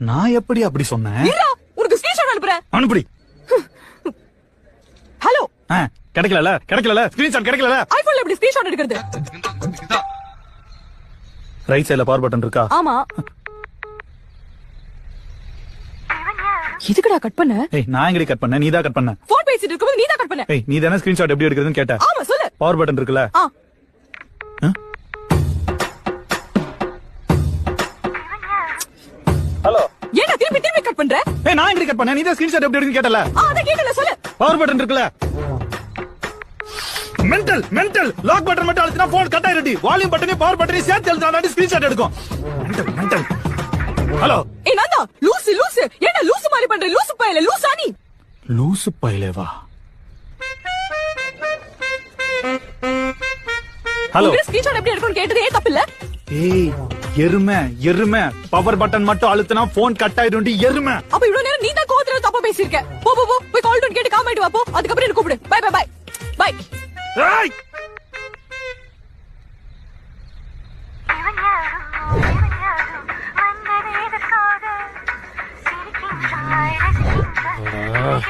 நான் எப்படி அப்படி சொன்னேன்? உனக்கு ஸ்கிரீன்ஷாட் அனுப்புறேன். அனுப்படி. ஹலோ ஆ, கிடைக்கலல கிடைக்கலல ஸ்கிரீன்ஷாட் கிடைக்கலல. ஐபோன்ல எப்படி ஸ்கிரீன்ஷாட் எடுக்கிறது? ரைட் சைடுல பவர் பட்டன் இருக்கா? ஆமா. எதுக்குடா கட் பண்ண? ஏய் நான் எங்கடி கட் பண்ணேன்? நீ தான் கட் பண்ண. போன் பேசிட்டு இருக்கும்போது நீ தான் கட் பண்ண. ஏய் நீ தானே ஸ்கிரீன்ஷாட் எப்படி எடுக்கிறதுன்னு கேட்ட. ஆமா சொல்லு. பவர் பட்டன் இருக்குல்ல? ஆ? ஹலோ ஏன்டா திருப்பி திருப்பி கட் பண்ற? ஏய் நான் எங்கடி கட் பண்ணேன்? நீ தான் ஸ்கிரீன்ஷாட் எப்படி எடுக்குன்னு கேட்டல. ஆ அத கேக்கல சொல்லு. பவர் பட்டன் இருக்குல்ல. மென்டல் மென்டல் லாக் பட்டன் மட்டும் அழுத்தினா போன் கட் ஆயிருடி வால்யூம் பட்டனையும் பவர் பட்டனையும் சேர்த்து அழுத்தினா ஸ்கிரீன்ஷாட் எடுக்கும். மென்டல் மென்டல் ஹலோ ஏய் நான்தா லூசு லூசு. ஏன்டா லூசு மாதிரி பண்ற? லூசு பயல லூசா நீ. லூசு பையலேவா? ஹலோ ஸ்கிரீன்ஷாட் எப்படி எடுக்கணும் கேட்டது தப்பு இல்ல ஏய் எருமை எருமை. பவர் பட்டன் மட்டும் அழுத்தினா போன் கட் ஆயிடும் எருமை. அப்ப இவ்வளவு நேரம் நீ தான் கோவத்துல தப்பா பேசிருக்க போ போ போ. போய் கால் கேட்டு காமெண்ட் வா போ. அதுக்கப்புறம் என்ன கூப்பிடு. பை பை பை பை ஏய்! Ah.